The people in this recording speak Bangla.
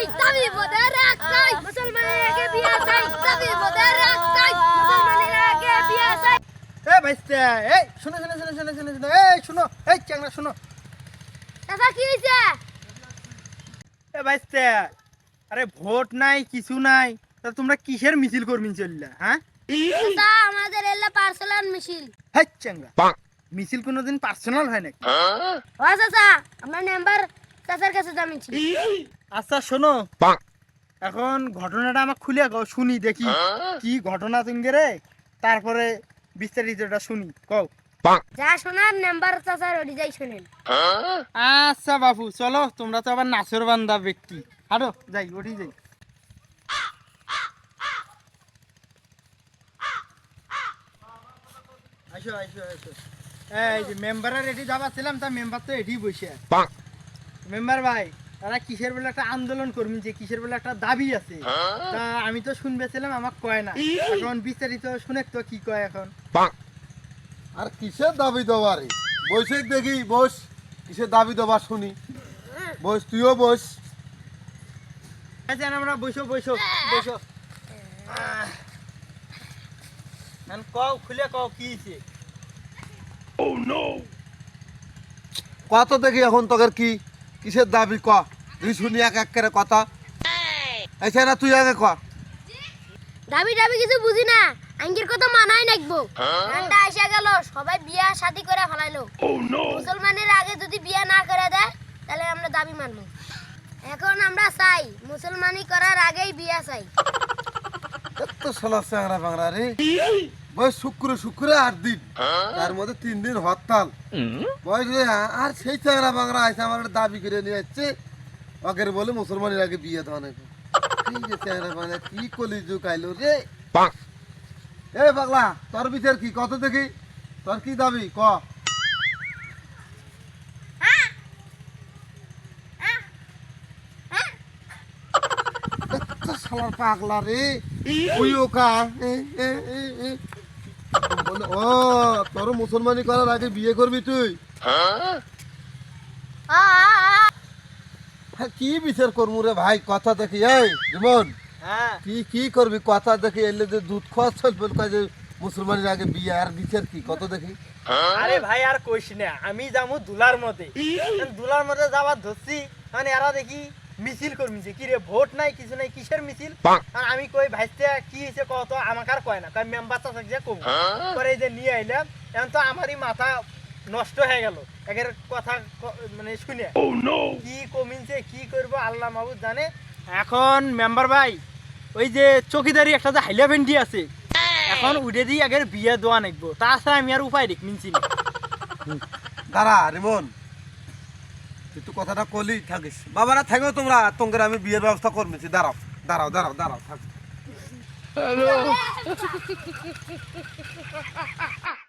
চাই দাবি মোদের একটাই মুসলমানের আগে বিয়া চাই দাবি মোদের একটাই মুসলমানের আগে বিয়া চাই। এ ভাইস্তে এই শুনো শুনো শুনো শুনো শুনো শুনো এই শুনো এই চ্যাংরা শুনো। চাচা কি হয়েছে এ ভাইস্তে আরে ভোট নাই কিছু নাই তা তোমরা কিসের মিছিল করমিন চললা হ্যাঁ? চাচা আমাদের এলা পার্সোনাল মিছিল। হ্যাঁ চ্যাংরা মিছিল কোনোদিন পার্সোনাল হয় নাকি? ও চাচা আমার নাম্বার চাচার কাছে জামিছি আচ্ছা শোনো। এখন ঘটনাটা আমার খুলে শুনি দেখি। কি ঘটনা তুমি রে? তারপরে বিস্তারিতটা শুনি কও। যা শোনার নাম্বার চাচার ওডি যাই শুনেন। আচ্ছা বাপু চলো তোমরা তো আবার নাচর বান্দা ব্যক্তি। হারো যাই ওঠি যাই। আসো আসো আসো এই যে মেম্বারের এটি যাবাছিলাম তা মেম্বার তো এটি বসে মেম্বার ভাই তারা কিসের বলে একটা আন্দোলন করবেন যে কিসের বলে একটা দাবি আছে। তা আমি তো শুনবেছিলাম আমার কয় না। এখন বিস্তারিত শুনে তো কি কয় এখন। আর কিসের দাবি দেওয়া রে? বসে দেখি বস কিসের দাবি দেওয়া শুনি। বস তুইও বস আচ্ছা আমরা বসো বসো বসো এখন কও খুলে কও কি হইছে? কত দেখি এখন তোদের কি? কিসের দাবি ক? তুই শুনি এক এক করে কথা। আচ্ছা না তুই আগে ক। দাবি দাবি কিছু বুঝি না। আঙ্গির কথা মানাই নাকবো। ঠান্ডা এসে গেল সবাই বিয়া শাদি করে ফেলাইলো। মুসলমানের আগে যদি বিয়া না করে দেয় তাহলে আমরা দাবি মানবো। এখন আমরা চাই মুসলমানি করার আগেই বিয়া চাই। এত সালা চ্যাংরা বাংলা রে। বয়স শুক্র শুক্র আট দিন। তার মধ্যে তিন দিন হরতাল। বয়স আর সেই চ্যাংরা বাংলা আছে আমার দাবি করে নিয়ে যাচ্ছে আগের বলে মুসলমানের আগে বিয়ে দেওয়া নাকি। কি কলি যুগ আইলো রে। এ পাগলা তোর বিচার কি? কত দেখি? তোর কি দাবি? ক? শালার পাগলা রে। উইও কা ও তোর মুসলমানি করার আগে বিয়ে করবি তুই। হ্যাঁ, কি বিচার করব রে ভাই? কথা দেখি এই জীবন হ্যাঁ। কি কি করবি? কথা দেখি এলে যে দুধ খাওয়া চলবে যে মুসলমানের আগে বিয়ে আর বিচার কি? কত দেখি। আরে ভাই আর কইস না আমি যাব দুলার মতে দুলার মতে যাবার ধরছি মানে এরা দেখি মিছিল করমিছে কি রে ভোট নাই কিছু নাই কিসের মিছিল? আর আমি কই ভাইতে কি হয়েছে কত আমাকে আর কয় না কয় মেম্বার চাচা যে কম। পরে এই যে নিয়ে আইলাম এখন তো আমারই মাথা নষ্ট হয়ে গেল একের কথা মানে শুনে। কি কমিনছে কি করব আল্লাহ মাহবুদ জানে। এখন মেম্বার ভাই ওই যে চকিদারি একটা যে হাইলা ভেন্ডি আছে এখন উঠে দিয়ে আগের বিয়ে দেওয়া নাকবো তাছাড়া আমি আর উপায় দেখ মিনছি না। দাঁড়া রিমন। তুই তো কথাটা কলি থাকিস। বাবারা থাকো তোমরা তোমাদের আমি বিয়ের ব্যবস্থা করমেছি দাঁড়াও দাঁড়াও দাঁড়াও দাঁড়াও থাক।